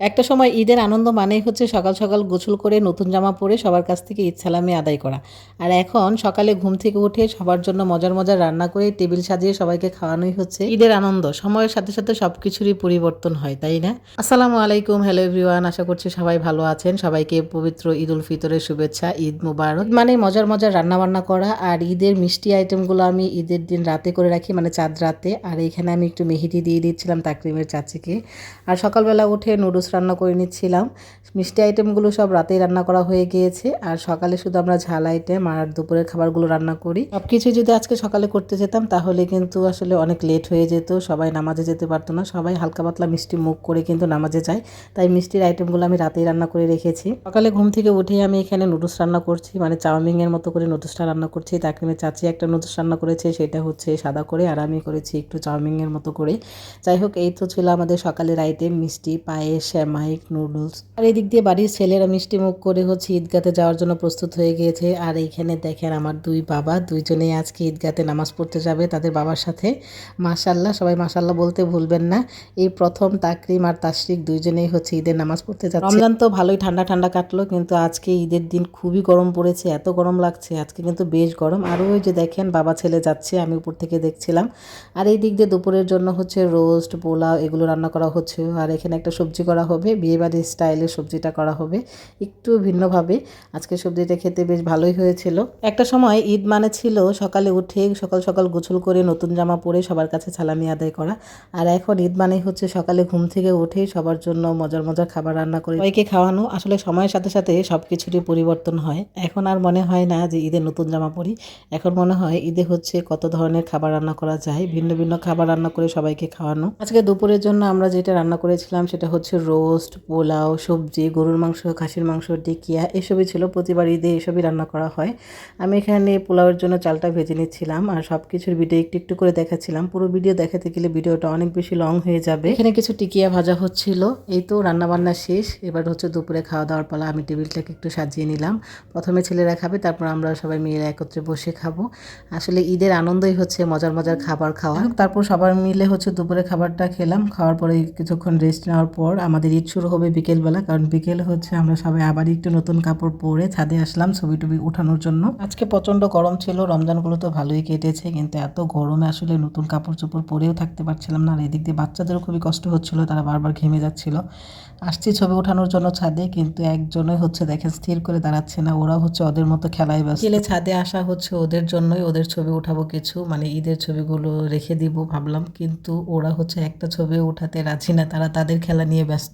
একটা সময় ঈদের আনন্দ মানেই হচ্ছে সকাল সকাল গোসল করে নতুন জামা পরে সবার কাছ থেকে ঈদ সালামি আদায় করা। আর এখন সকালে ঘুম থেকে উঠে সবার জন্য মজার মজার রান্না করে টেবিল সাজিয়ে সবাইকে খাওয়ানোই হচ্ছে ঈদের আনন্দ। সময়ের সাথে সাথে সব কিছুরই পরিবর্তন হয়, তাই না? আসসালামু আলাইকুম হ্যালো এভরিওয়ান আশা করছি সবাই ভালো আছেন। সবাইকে পবিত্র ঈদ উল ফিতরের শুভেচ্ছা, ঈদ মুবারক। মানে মজার মজার রান্না বান্না করা। আর ঈদের মিষ্টি আইটেমগুলো আমি ঈদের দিন রাতে করে রাখি মানে চাঁদ রাতে। আর এখানে আমি একটু মেহেদি দিয়ে দিচ্ছিলাম তাকরিমের চাচিকে। আর সকালবেলা উঠে নুডলস রান্না করে নিচ্ছিলাম। মিষ্টি আইটেমগুলো সব রাতেই রান্না করা হয়ে গিয়েছে। আর সকালে শুধু আমরা ঝাল আইটেম আর দুপুরের খাবারগুলো রান্না করি। সব কিছু যদি আজকে সকালে করতে যেতাম, তাহলে কিন্তু আসলে অনেক লেট হয়ে যেত। সবাই নামাজে যেতে পারতো না। সবাই হালকা পাতলা মিষ্টি মুখ করে কিন্তু নামাজে যায়। তাই মিষ্টির আইটেমগুলো আমি রাতেই রান্না করে রেখেছি। সকালে ঘুম থেকে উঠে আমি এখানে নুডলস রান্না করছি। মানে চাউমিনের মতো করে নুডলসটা রান্না করছি। তাকে আমি চাচি একটা নুডলস রান্না করেছে। সেটা হচ্ছে সাদা করে। আর আমি করেছি একটু চাউমিনের মতো করে। যাই হোক, এই তো ছিল আমাদের সকালের আইটেম মিষ্টি, পায়েস শ্যামাইক নুডলস। আর এদিক দিয়ে বাড়ির ছেলেরা মিষ্টি মুখ করে হচ্ছে ঈদগাতে যাওয়ার জন্য প্রস্তুত হয়ে গিয়েছে। আর এইখানে দেখেন আমার দুই বাবা দুইজনেই আজকে ঈদগাতে নামাজ পড়তে যাবে তাদের বাবার সাথে। মাশাল্লাহ সবাই মাশাল্লাহ বলতে ভুলবেন না। এই প্রথম তাকরিম আর তাশরিক দুইজনেই হচ্ছে ঈদের নামাজ পড়তে যাচ্ছে। রমজান তো ভালোই ঠান্ডা ঠান্ডা কাটলো, কিন্তু আজকে ঈদের দিন খুবই গরম পড়েছে, এত গরম লাগছে, আজকে কিন্তু বেশ গরম। আর ওই যে দেখেন বাবা ছেলে যাচ্ছে, আমি উপর থেকে দেখছিলাম। আর এই দিক দিয়ে দুপুরের জন্য হচ্ছে রোস্ট, পোলাও এগুলো রান্না করা হচ্ছে। আর এখানে একটা সবজি করা হবে বিয়েবাড়ির স্টাইলে সবজিটা করা হবে, একটু ভিন্নভাবে। আজকে সবজিটা খেতে বেশ ভালোই হয়েছিল। একটা সময় ঈদ মানে ছিল সকালে উঠে সকাল সকাল গোছল করে নতুন জামা পরে সবার কাছে সালামি আদায় করা। আর এখন ঈদ মানে হচ্ছে সকালে ঘুম থেকে উঠে সবার জন্য মজার মজার খাবার রান্না করে সবাইকে খাওয়ানো। আসলে সময়ের সাথে সাথে সব কিছুরই পরিবর্তন হয়। এখন আর মনে হয় না যে ঈদে নতুন জামা পরি। এখন মনে হয় ঈদে হচ্ছে কত ধরনের খাবার রান্না করা যায়, ভিন্ন ভিন্ন খাবার রান্না করে সবাইকে খাওয়ানো। আজকে দুপুরের জন্য আমরা যেটা রান্না করেছিলাম সেটা হচ্ছে রোস্ট, পোলাও, সবজি, গরুর মাংস, খাসির মাংস, টিকিয়া, এসবই ছিল প্রতিবার ঈদে এসবই রান্না করা হয়। আমি এখানে পোলাওয়ের জন্য চালটা ভেজে নিচ্ছিলাম আর সব কিছুর ভিডিও একটু একটু করে দেখাচ্ছিলাম। পুরো ভিডিও দেখাতে গেলে ভিডিওটা অনেক বেশি লং হয়ে যাবে। এখানে কিছু টিকিয়া ভাজা হচ্ছিল। এই তো রান্না বান্না শেষ। এবার হচ্ছে দুপুরে খাওয়া দাওয়ার পালা। আমি টেবিলটাকে একটু সাজিয়ে নিলাম। প্রথমে ছেলেরা খাবে, তারপর আমরা সবাই মেয়েরা একত্রে বসে খাব। আসলে ঈদের আনন্দই হচ্ছে মজার মজার খাবার খাওয়া। তারপর সবার মিলে হচ্ছে দুপুরে খাবারটা খেলাম। খাওয়ার পরে কিছুক্ষণ রেস্ট নেওয়ার পর আমাদের ঈদ শুরু হবে বিকেলবেলা, কারণ বিকেল হচ্ছে আমরা সবাই আবার একটু নতুন কাপড় পরে ছাদে আসলাম ছবি টবি উঠানোর জন্য। আজকে প্রচণ্ড গরম ছিল, রমজানগুলো তো ভালোই কেটেছে, কিন্তু এত গরমে আসলে নতুন কাপড় চোপড় পরেও থাকতে পারছিলাম না, আর এদিক দিয়ে বাচ্চাদেরও খুবই কষ্ট হচ্ছিল, তারা বারবার ঘেমে যাচ্ছিল। আসছি ছবি ওঠানোর জন্য ছাদে, কিন্তু একজনই হচ্ছে দেখেন স্থির করে দাঁড়াচ্ছে না ওরা হচ্ছে ওদের মতো খেলায় ব্যস্ত। গেলে ছাদে আসা হচ্ছে ওদের জন্যই, ওদের ছবি উঠাবো কিছু মানে ঈদের ছবিগুলো রেখে দিব ভাবলাম, কিন্তু ওরা হচ্ছে একটা ছবি উঠাতে রাজি না, তারা তাদের খেলা নিয়ে ব্যস্ত।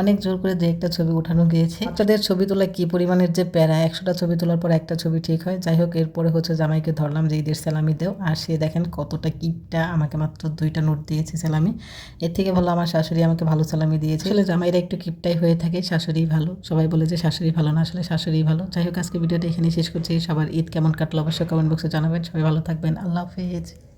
অনেক জোর করে যে একটা ছবি উঠানো গিয়েছে। বাচ্চাদের ছবি তোলা কি পরিমাণের যে প্যারা, একশোটা ছবি তোলার পর একটা ছবি ঠিক হয়। যাই হোক, এরপরে হচ্ছে জামাইকে ধরলাম যে ঈদের সালামি দেও। আর সে দেখেন কতটা কিপটা আমাকে মাত্র দুইটা নোট দিয়েছে সালামি। এর থেকে ভালো আমার শাশুড়ি আমাকে ভালো সালামি দিয়েছে। আসলে জামাইরা একটু কিপটাই হয়ে থাকে শাশুড়ি ভালো। সবাই বলে যে শাশুড়ি ভালো না, আসলে শাশুড়ি ভালো। যাই হোক, আজকে ভিডিওটা এখানে শেষ করছি। সবার ঈদ কেমন কাটলো অবশ্যই কমেন্ট বক্সে জানাবেন। সবাই ভালো থাকবেন। আল্লাহ হাফেজ।